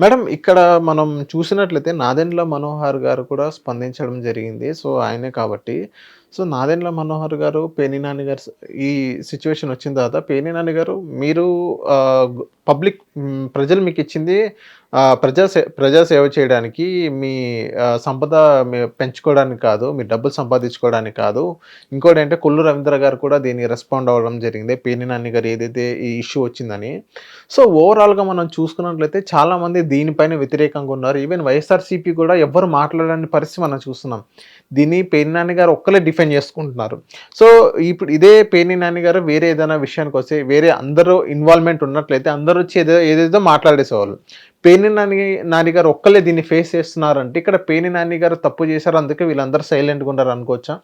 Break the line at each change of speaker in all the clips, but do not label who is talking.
Madam ఇక్కడ మనం చూసినట్లయితే నాదెండ్ల మనోహర్ గారు కూడా స్పందించడం జరిగింది. సో ఆయనే కాబట్టి సో నాదెండ్ల మనోహర్ గారు పేని నాని గారు ఈ సిచ్యువేషన్ వచ్చిన తర్వాత పేని నాని గారు మీరు పబ్లిక్ ప్రజలు మీకు ఇచ్చింది ప్రజా ప్రజా సేవ చేయడానికి మీ సంపద పెంచుకోవడానికి కాదు మీ డబ్బులు సంపాదించుకోవడానికి కాదు. ఇంకోటి అంటే కొల్లు రవీంద్ర గారు కూడా దీన్ని రెస్పాండ్ అవ్వడం జరిగింది పేని నాని గారు ఏదైతే ఈ ఇష్యూ వచ్చిందని. సో ఓవరాల్గా మనం చూసుకున్నట్లయితే చాలామంది దీనిపైన వ్యతిరేకంగా ఉన్నారు. ఈవెన్ వైఎస్ఆర్సీపీ కూడా ఎవ్వరు మాట్లాడని పరిస్థితి మనం చూస్తున్నాం. దీన్ని పేని నాని గారు ఒక్కలే డిఫెండ్ చేసుకుంటున్నారు. సో ఇప్పుడు ఇదే పేని నాని గారు వేరే ఏదైనా విషయానికి వస్తే వేరే అందరూ ఇన్వాల్వ్మెంట్ ఉన్నట్లయితే అందరూ వచ్చి ఏదో ఏదేదో మాట్లాడేసేవాళ్ళు. పేని నాని నాని గారు ఒక్కలే దీన్ని ఫేస్ చేస్తున్నారంటే ఇక్కడ పేని నాని గారు తప్పు చేశారు అందుకే వీళ్ళందరూ సైలెంట్గా ఉన్నారు అనుకోవచ్చా?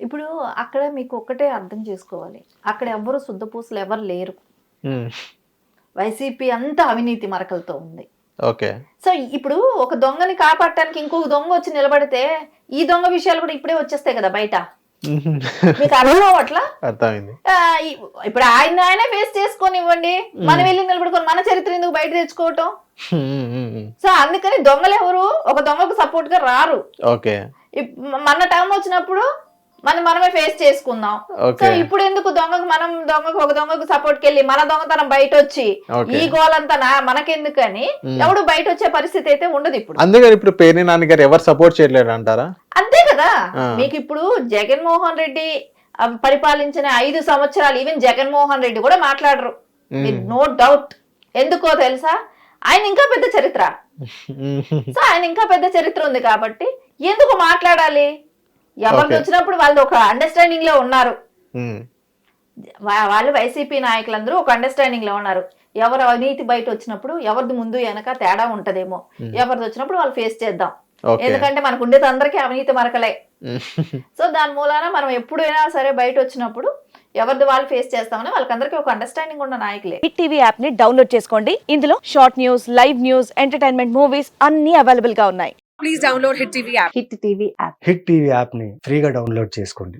ఇప్పుడు అక్కడ మీకు ఒక్కటే అర్థం చేసుకోవాలి. అక్కడ ఎవ్వరు శుద్ధపూసలు ఎవరు లేరు. వైసీపీ అంతా అవినీతి మరకలతో ఉంది.
ఓకే.
సో ఇప్పుడు ఒక దొంగని కాపాడటానికి ఇంకొక దొంగ వచ్చి నిలబడితే ఈ దొంగ విషయాలు కూడా ఇప్పుడే వచ్చేస్తాయి కదా బయట. మీకు అర్థం అట్లా?
అర్థమైంది.
ఇప్పుడు ఆయన ఆయనే ఫేస్ చేసుకొని ఇవ్వండి మనం వెళ్ళి నిలబడుకొని మన చరిత్ర ఎందుకు బయట తెచ్చుకోవటం? సో అందుకని దొంగలు ఎవరు? ఒక దొంగకు సపోర్ట్గా రారు.
ఓకే.
మన టైం వచ్చినప్పుడు మనం మనమే ఫేస్ చేసుకుందాం. సో ఇప్పుడు ఎందుకు దొంగకు మనం దొంగకు ఒక దొంగకు సపోర్ట్ కెళ్ళి మన దొంగతనం బయట వచ్చి ఈ గోలంతా నా మనకెందుకని ఎవడు బయట వచ్చే పరిస్థితి అయితే ఉండదు ఇప్పుడు.
అందుకని ఇప్పుడు పేర్ని నాని గారు ఎవరు సపోర్ట్ చేయట్లేడు అంటారా?
కదా. మీకు ఇప్పుడు జగన్మోహన్ రెడ్డి పరిపాలించిన ఐదు సంవత్సరాలు ఈవెన్ జగన్మోహన్ రెడ్డి కూడా మాట్లాడరు. నో డౌట్ ఎందుకో తెలుసా? ఆయన ఇంకా పెద్ద చరిత్ర. సో ఆయన ఇంకా పెద్ద చరిత్ర ఉంది కాబట్టి ఎందుకు మాట్లాడాలి? ఎవరిది
Okay.
వచ్చినప్పుడు వాళ్ళు ఒక అండర్స్టాండింగ్లో ఉన్నారు. వాళ్ళు వైసీపీ నాయకులందరూ ఒక అండర్స్టాండింగ్లో ఉన్నారు. ఎవరు అవినీతి బయట వచ్చినప్పుడు ఎవరిది ముందు వెనక తేడా ఉంటదేమో. ఎవరిది వచ్చినప్పుడు వాళ్ళు ఫేస్ చేద్దాం. ఎందుకంటే మనకు ఉండేది అందరికీ అవినీతి మరకలే. సో దాని మూలాన మనం ఎప్పుడైనా సరే బయట వచ్చినప్పుడు ఎవరిది వాళ్ళు ఫేస్ చేస్తామని వాళ్ళకందరికీ ఒక అండర్స్టాండింగ్ ఉన్న నాయకులే.
హిట్ టీవీ యాప్ని డౌన్లోడ్ చేసుకోండి. ఇందులో short news live news entertainment movies అన్ని అవైలబుల్గా ఉన్నాయి.
Please download Hit TV app.
Hit TV app
hit TV యాప్ని ఫ్రీగా డౌన్లోడ్ చేసుకోండి.